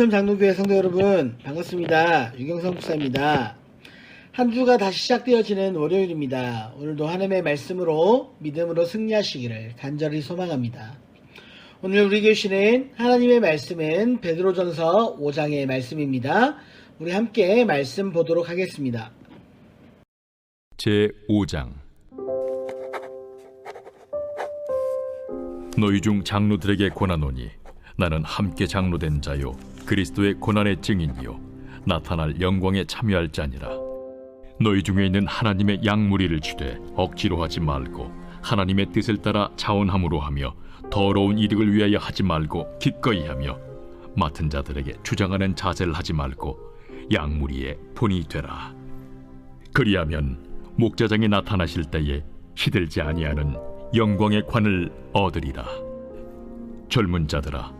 참 장로교회 성도 여러분 반갑습니다. 유경성 목사입니다. 한 주가 다시 시작되어지는 월요일입니다. 오늘도 하나님의 말씀으로 믿음으로 승리하시기를 간절히 소망합니다. 오늘 우리 교시는 하나님의 말씀은 베드로전서 5장의 말씀입니다. 우리 함께 말씀 보도록 하겠습니다. 제 5장 너희 중 장로들에게 권하노니 나는 함께 장로된 자요 그리스도의 고난의 증인이요. 나타날 영광에 참여할 자니라. 너희 중에 있는 하나님의 양무리를 주되 억지로 하지 말고 하나님의 뜻을 따라 자원함으로 하며 더러운 이득을 위하여 하지 말고 기꺼이 하며 맡은 자들에게 주장하는 자세를 하지 말고 양무리의 본이 되라. 그리하면 목자장이 나타나실 때에 시들지 아니하는 영광의 관을 얻으리라. 젊은 자들아,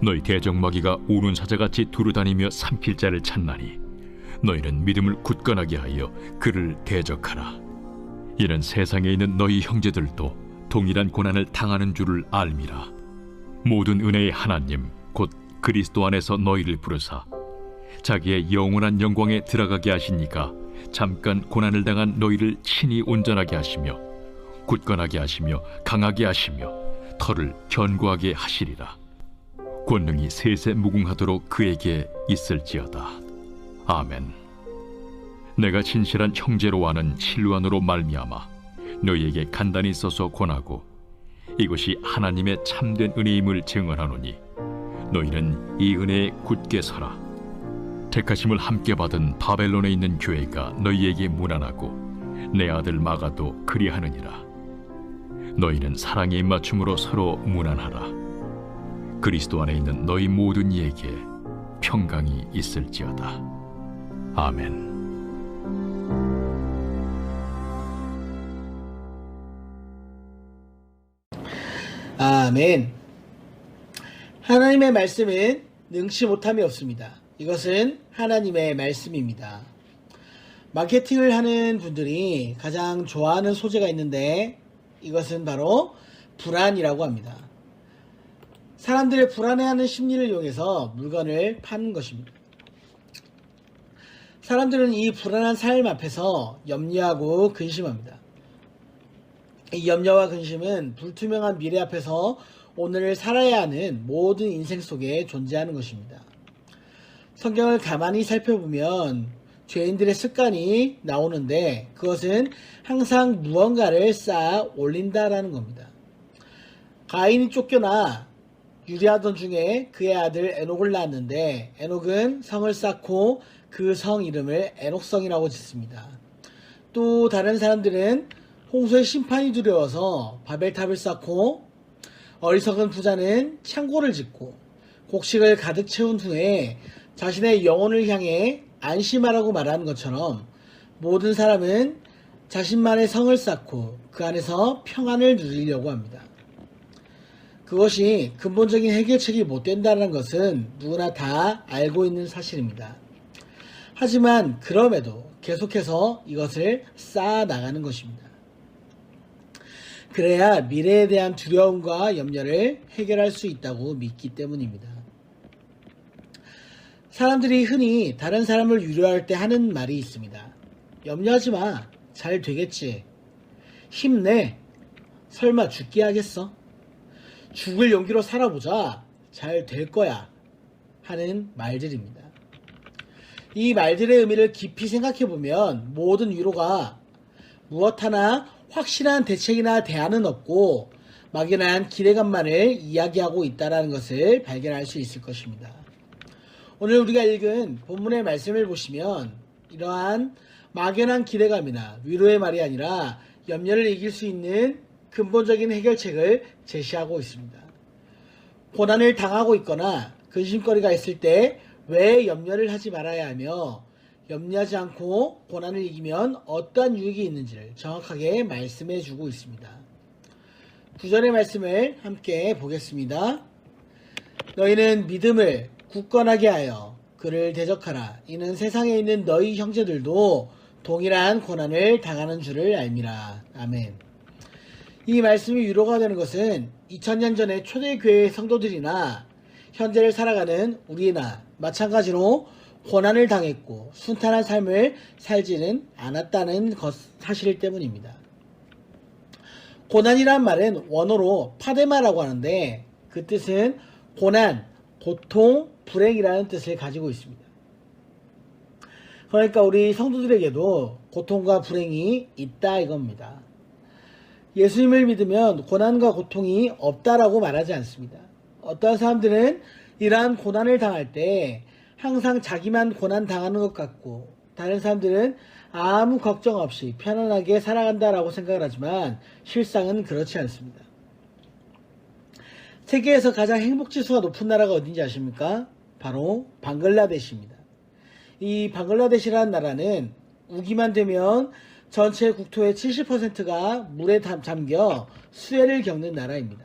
너희 대적마귀가 우는 사자같이 두루다니며 삼킬 자를 찾나니 너희는 믿음을 굳건하게 하여 그를 대적하라. 이는 세상에 있는 너희 형제들도 동일한 고난을 당하는 줄을 알미라. 모든 은혜의 하나님 곧 그리스도 안에서 너희를 부르사 자기의 영원한 영광에 들어가게 하시니까 잠깐 고난을 당한 너희를 친히 온전하게 하시며 굳건하게 하시며 강하게 하시며 털을 견고하게 하시리라 권능이 세세 무궁하도록 그에게 있을지어다. 아멘. 내가 진실한 형제로 하는 실루안으로 말미암아 너희에게 간단히 써서 권하고 이것이 하나님의 참된 은혜임을 증언하노니 너희는 이 은혜에 굳게 서라. 택하심을 함께 받은 바벨론에 있는 교회가 너희에게 무난하고 내 아들 마가도 그리하느니라. 너희는 사랑의 입맞춤으로 서로 무난하라 그리스도 안에 있는 너희 모든 이에게 평강이 있을지어다 아멘 아멘. 하나님의 말씀은 능치 못함이 없습니다. 이것은 하나님의 말씀입니다. 마케팅을 하는 분들이 가장 좋아하는 소재가 있는데 이것은 바로 불안이라고 합니다. 사람들의 불안해하는 심리를 이용해서 물건을 파는 것입니다. 사람들은 이 불안한 삶 앞에서 염려하고 근심합니다. 이 염려와 근심은 불투명한 미래 앞에서 오늘을 살아야 하는 모든 인생 속에 존재하는 것입니다. 성경을 가만히 살펴보면 죄인들의 습관이 나오는데 그것은 항상 무언가를 쌓아 올린다라는 겁니다. 가인이 쫓겨나 유리하던 중에 그의 아들 에녹을 낳았는데 에녹은 성을 쌓고 그 성 이름을 에녹성이라고 짓습니다. 또 다른 사람들은 홍수의 심판이 두려워서 바벨탑을 쌓고 어리석은 부자는 창고를 짓고 곡식을 가득 채운 후에 자신의 영혼을 향해 안심하라고 말하는 것처럼 모든 사람은 자신만의 성을 쌓고 그 안에서 평안을 누리려고 합니다. 그것이 근본적인 해결책이 못 된다는 것은 누구나 다 알고 있는 사실입니다. 하지만 그럼에도 계속해서 이것을 쌓아 나가는 것입니다. 그래야 미래에 대한 두려움과 염려를 해결할 수 있다고 믿기 때문입니다. 사람들이 흔히 다른 사람을 위로할 때 하는 말이 있습니다. 염려하지 마. 잘 되겠지. 힘내. 설마 죽게 하겠어? 죽을 용기로 살아보자. 잘 될 거야. 하는 말들입니다. 이 말들의 의미를 깊이 생각해 보면 모든 위로가 무엇 하나 확실한 대책이나 대안은 없고 막연한 기대감만을 이야기하고 있다는 것을 발견할 수 있을 것입니다. 오늘 우리가 읽은 본문의 말씀을 보시면 이러한 막연한 기대감이나 위로의 말이 아니라 염려를 이길 수 있는 근본적인 해결책을 제시하고 있습니다. 고난을 당하고 있거나 근심거리가 있을 때 왜 염려를 하지 말아야 하며 염려하지 않고 고난을 이기면 어떠한 유익이 있는지를 정확하게 말씀해 주고 있습니다. 구절의 말씀을 함께 보겠습니다. 너희는 믿음을 굳건하게 하여 그를 대적하라. 이는 세상에 있는 너희 형제들도 동일한 고난을 당하는 줄을 알미라. 아멘. 이 말씀이 위로가 되는 것은 2000년 전에 초대교회 성도들이나 현재를 살아가는 우리나 마찬가지로 고난을 당했고 순탄한 삶을 살지는 않았다는 것, 사실 때문입니다. 고난이란 말은 원어로 파데마라고 하는데 그 뜻은 고난, 고통, 불행이라는 뜻을 가지고 있습니다. 그러니까 우리 성도들에게도 고통과 불행이 있다 이겁니다. 예수님을 믿으면 고난과 고통이 없다라고 말하지 않습니다. 어떤 사람들은 이러한 고난을 당할 때 항상 자기만 고난 당하는 것 같고 다른 사람들은 아무 걱정 없이 편안하게 살아간다라고 생각을 하지만 실상은 그렇지 않습니다. 세계에서 가장 행복 지수가 높은 나라가 어딘지 아십니까? 바로 방글라데시입니다. 이 방글라데시라는 나라는 우기만 되면 전체 국토의 70%가 물에 담- 잠겨 수해를 겪는 나라입니다.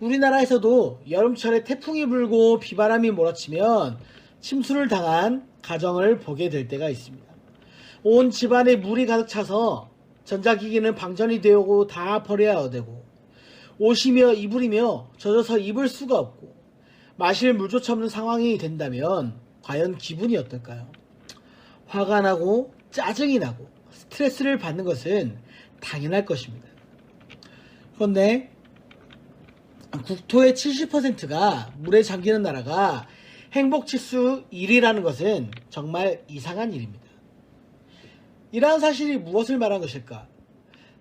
우리나라에서도 여름철에 태풍이 불고 비바람이 몰아치면 침수를 당한 가정을 보게 될 때가 있습니다. 온 집안에 물이 가득 차서 전자기기는 방전이 되고 다 버려야 되고 옷이며 이불이며 젖어서 입을 수가 없고 마실 물조차 없는 상황이 된다면 과연 기분이 어떨까요? 화가 나고 짜증이 나고 스트레스를 받는 것은 당연할 것입니다. 그런데 국토의 70%가 물에 잠기는 나라가 행복지수 1위라는 것은 정말 이상한 일입니다. 이러한 사실이 무엇을 말한 것일까?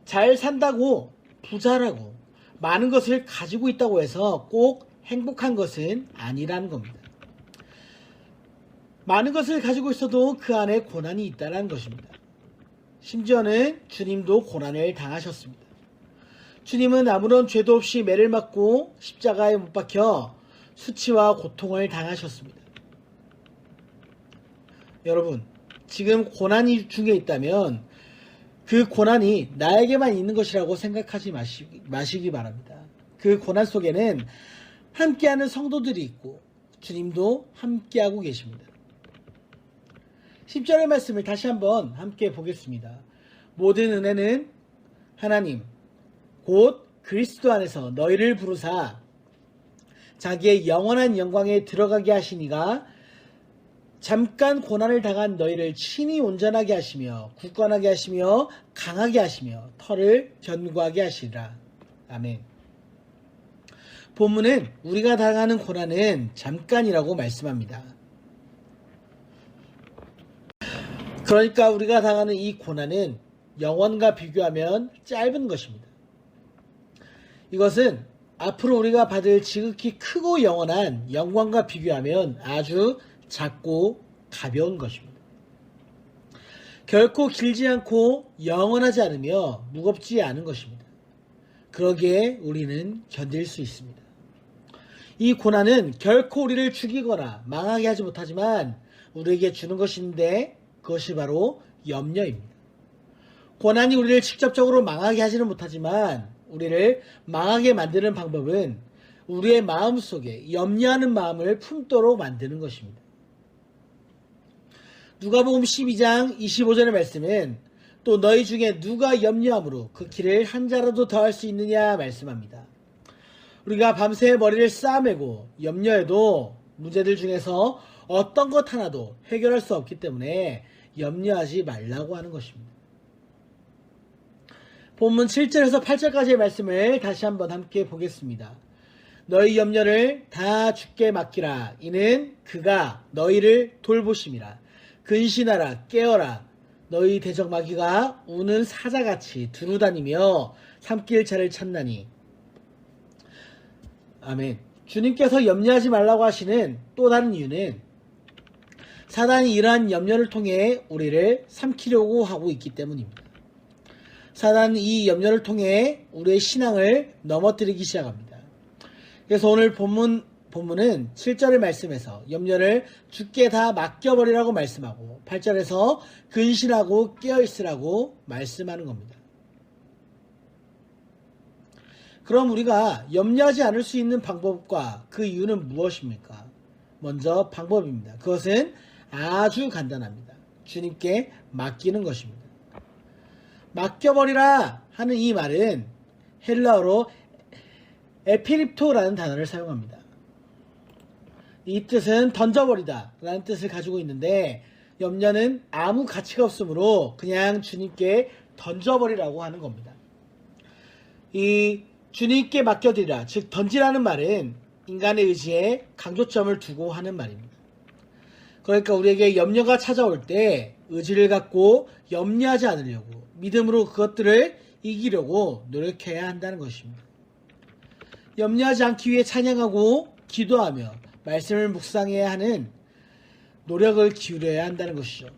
잘 산다고 부자라고 많은 것을 가지고 있다고 해서 꼭 행복한 것은 아니라는 겁니다. 많은 것을 가지고 있어도 그 안에 고난이 있다는 것입니다. 심지어는 주님도 고난을 당하셨습니다. 주님은 아무런 죄도 없이 매를 맞고 십자가에 못 박혀 수치와 고통을 당하셨습니다. 여러분, 지금 고난이 중에 있다면 그 고난이 나에게만 있는 것이라고 생각하지 마시기, 마시기 바랍니다. 그 고난 속에는 함께하는 성도들이 있고 주님도 함께하고 계십니다. 10절의 말씀을 다시 한번 함께 보겠습니다. 모든 은혜는 하나님, 곧 그리스도 안에서 너희를 부르사 자기의 영원한 영광에 들어가게 하시니가 잠깐 고난을 당한 너희를 친히 온전하게 하시며 굳건하게 하시며 강하게 하시며 털을 견고하게 하시리라. 아멘. 본문은 우리가 당하는 고난은 잠깐이라고 말씀합니다. 그러니까 우리가 당하는 이 고난은 영원과 비교하면 짧은 것입니다. 이것은 앞으로 우리가 받을 지극히 크고 영원한 영광과 비교하면 아주 작고 가벼운 것입니다. 결코 길지 않고 영원하지 않으며 무겁지 않은 것입니다. 그러기에 우리는 견딜 수 있습니다. 이 고난은 결코 우리를 죽이거나 망하게 하지 못하지만 우리에게 주는 것인데 그것이 바로 염려입니다. 고난이 우리를 직접적으로 망하게 하지는 못하지만 우리를 망하게 만드는 방법은 우리의 마음 속에 염려하는 마음을 품도록 만드는 것입니다. 누가복음 12장 25절의 말씀은 또 너희 중에 누가 염려함으로 그 길을 한 자라도 더할 수 있느냐 말씀합니다. 우리가 밤새 머리를 싸매고 염려해도 문제들 중에서 어떤 것 하나도 해결할 수 없기 때문에 염려하지 말라고 하는 것입니다. 본문 7절에서 8절까지의 말씀을 다시 한번 함께 보겠습니다. 너희 염려를 다 죽게 맡기라. 이는 그가 너희를 돌보심이라. 근신하라 깨어라. 너희 대적마귀가 우는 사자같이 두루다니며 삼킬차를 찾나니. 아멘. 주님께서 염려하지 말라고 하시는 또 다른 이유는 사단이 이러한 염려를 통해 우리를 삼키려고 하고 있기 때문입니다. 사단은 이 염려를 통해 우리의 신앙을 넘어뜨리기 시작합니다. 그래서 오늘 본문 본문은 7절의 말씀에서 염려를 죽게 다 맡겨버리라고 말씀하고 8절에서 근신하고 깨어있으라고 말씀하는 겁니다. 그럼 우리가 염려하지 않을 수 있는 방법과 그 이유는 무엇입니까? 먼저 방법입니다. 그것은 아주 간단합니다. 주님께 맡기는 것입니다. 맡겨버리라 하는 이 말은 헬라어로 에피립토라는 단어를 사용합니다. 이 뜻은 던져버리다 라는 뜻을 가지고 있는데 염려는 아무 가치가 없으므로 그냥 주님께 던져버리라고 하는 겁니다. 이 주님께 맡겨드리라, 즉 던지라는 말은 인간의 의지에 강조점을 두고 하는 말입니다. 그러니까 우리에게 염려가 찾아올 때 의지를 갖고 염려하지 않으려고 믿음으로 그것들을 이기려고 노력해야 한다는 것입니다. 염려하지 않기 위해 찬양하고 기도하며 말씀을 묵상해야 하는 노력을 기울여야 한다는 것이죠.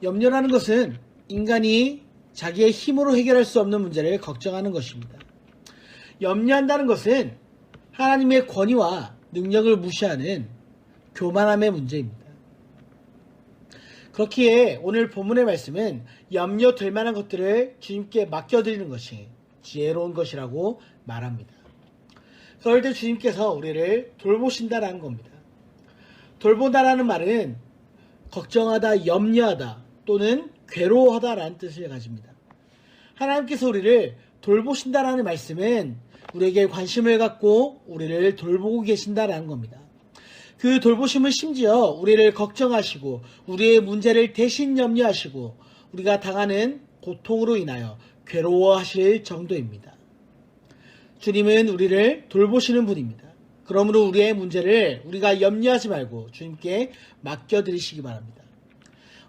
염려라는 것은 인간이 자기의 힘으로 해결할 수 없는 문제를 걱정하는 것입니다. 염려한다는 것은 하나님의 권위와 능력을 무시하는 교만함의 문제입니다. 그렇기에 오늘 본문의 말씀은 염려될 만한 것들을 주님께 맡겨드리는 것이 지혜로운 것이라고 말합니다. 그럴 때 주님께서 우리를 돌보신다라는 겁니다. 돌보다라는 말은 걱정하다, 염려하다 또는 괴로워하다라는 뜻을 가집니다. 하나님께서 우리를 돌보신다라는 말씀은 우리에게 관심을 갖고 우리를 돌보고 계신다라는 겁니다. 그 돌보심은 심지어 우리를 걱정하시고 우리의 문제를 대신 염려하시고 우리가 당하는 고통으로 인하여 괴로워하실 정도입니다. 주님은 우리를 돌보시는 분입니다. 그러므로 우리의 문제를 우리가 염려하지 말고 주님께 맡겨드리시기 바랍니다.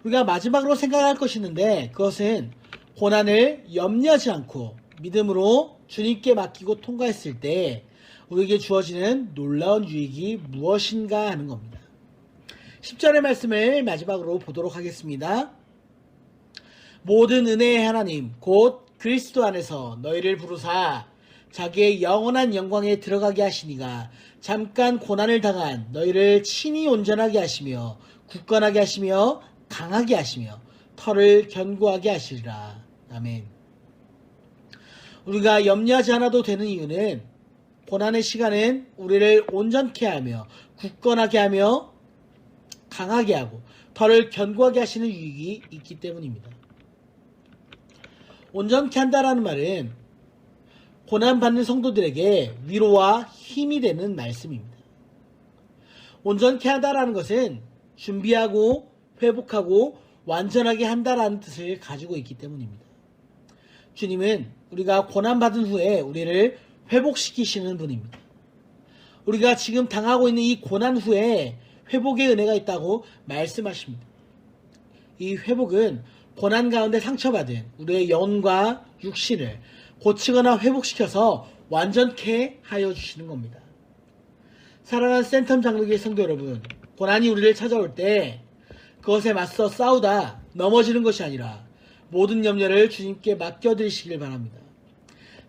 우리가 마지막으로 생각할 것이 있는데 그것은 고난을 염려하지 않고 믿음으로 주님께 맡기고 통과했을 때 우리에게 주어지는 놀라운 유익이 무엇인가 하는 겁니다. 10절의 말씀을 마지막으로 보도록 하겠습니다. 모든 은혜의 하나님 곧 그리스도 안에서 너희를 부르사 자기의 영원한 영광에 들어가게 하시니가 잠깐 고난을 당한 너희를 친히 온전하게 하시며 굳건하게 하시며 강하게 하시며 털을 견고하게 하시리라. 아멘. 우리가 염려하지 않아도 되는 이유는 고난의 시간은 우리를 온전케 하며 굳건하게 하며 강하게 하고 털을 견고하게 하시는 유익이 있기 때문입니다. 온전케 한다라는 말은 고난받는 성도들에게 위로와 힘이 되는 말씀입니다. 온전케 하다라는 것은 준비하고 회복하고 완전하게 한다라는 뜻을 가지고 있기 때문입니다. 주님은 우리가 고난받은 후에 우리를 회복시키시는 분입니다. 우리가 지금 당하고 있는 이 고난 후에 회복의 은혜가 있다고 말씀하십니다. 이 회복은 고난 가운데 상처받은 우리의 영과 육신을 고치거나 회복시켜서 완전케 하여 주시는 겁니다. 사랑하는 센텀 장로교의 성도 여러분, 고난이 우리를 찾아올 때 그것에 맞서 싸우다 넘어지는 것이 아니라 모든 염려를 주님께 맡겨드리시길 바랍니다.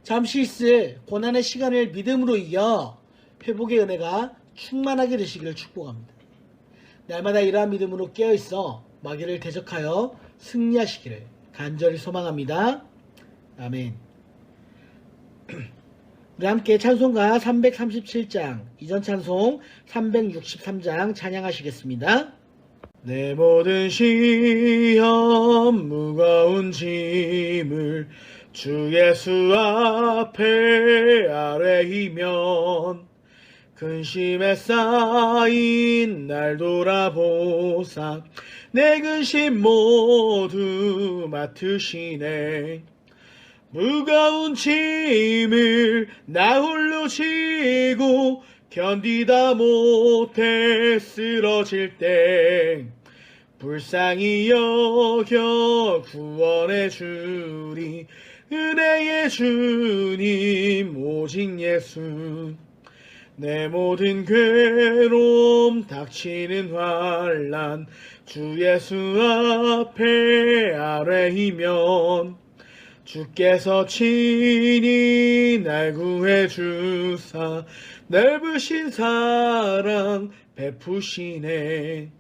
잠시 있을 고난의 시간을 믿음으로 이겨 회복의 은혜가 충만하게 되시기를 축복합니다. 날마다 이러한 믿음으로 깨어있어 마귀를 대적하여 승리하시기를 간절히 소망합니다. 아멘. 우리 함께 찬송가 337장, 이전 찬송 363장 찬양하시겠습니다. 내 모든 시험 무거운 짐을 주 예수 앞에 아뢰이면 근심에 쌓인 날 돌아보사. 내 근심 모두 맡으시네. 무거운 짐을 나 홀로 지고 견디다 못해 쓰러질 때 불쌍히 여겨 구원해 주리 은혜의 주님 오직 예수. 내 모든 괴로움 닥치는 환란 주 예수 앞에 아뢰이면 주께서 친히 날 구해 주사 넓으신 사랑 베푸시네.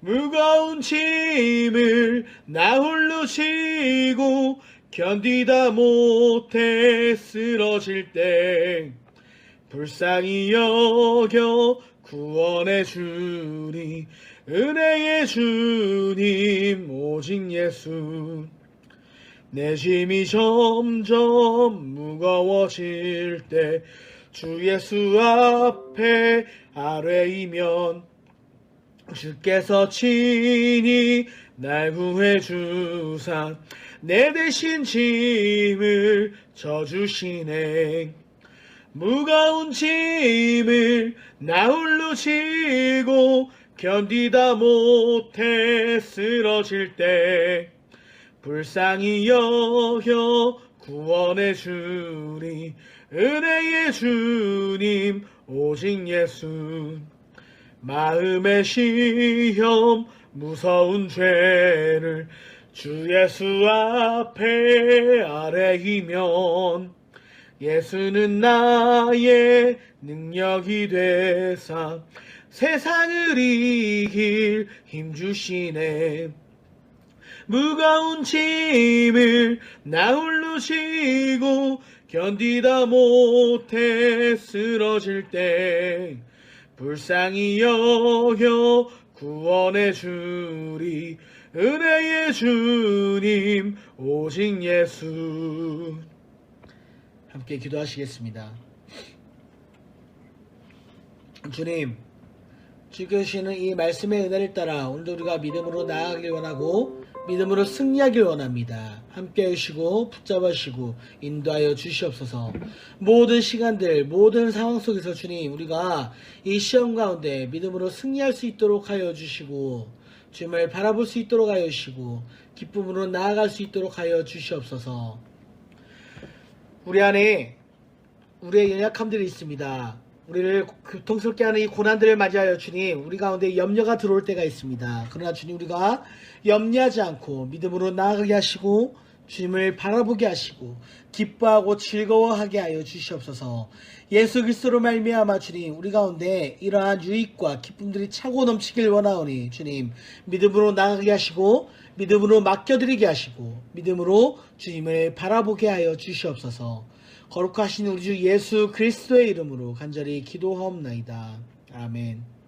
무거운 짐을 나 홀로 지고 견디다 못해 쓰러질 때 불쌍히 여겨 구원해 주니 은혜의 주님 오직 예수. 내 짐이 점점 무거워질 때 주 예수 앞에 아뢰이면 주께서 친히 날 구해 주사 내 대신 짐을 져주시네. 무거운 짐을 나 홀로 지고 견디다 못해 쓰러질 때 불쌍히 여겨 구원해 주리. 은혜의 주님 오직 예수. 마음의 시험 무서운 죄를 주 예수 앞에 아뢰이면 예수는 나의 능력이 되사 세상을 이길 힘 주시네. 무거운 짐을 나 홀로 지고 견디다 못해 쓰러질 때 불쌍히 여겨 구원해 주리 은혜의 주님 오직 예수 함께 기도하시겠습니다. 주님, 주교시는 이 말씀의 은혜를 따라 오늘도 우리가 믿음으로 나아가길 원하고 믿음으로 승리하길 원합니다. 함께 해주시고 붙잡아 주시고 인도하여 주시옵소서. 모든 시간들 모든 상황 속에서 주님 우리가 이 시험 가운데 믿음으로 승리할 수 있도록 하여 주시고 주님을 바라볼 수 있도록 하여 주시고 기쁨으로 나아갈 수 있도록 하여 주시옵소서. 우리 안에 우리의 연약함들이 있습니다. 우리를 고통스럽게 하는 이 고난들을 맞이하여 주님, 우리 가운데 염려가 들어올 때가 있습니다. 그러나 주님, 우리가 염려하지 않고 믿음으로 나아가게 하시고, 주님을 바라보게 하시고, 기뻐하고 즐거워하게 하여 주시옵소서. 예수 그리스도로 말미암아 주님, 우리 가운데 이러한 유익과 기쁨들이 차고 넘치길 원하오니 주님, 믿음으로 나아가게 하시고, 믿음으로 맡겨드리게 하시고, 믿음으로 주님을 바라보게 하여 주시옵소서. 거룩하신 우리 주 예수 그리스도의 이름으로 간절히 기도하옵나이다. 아멘.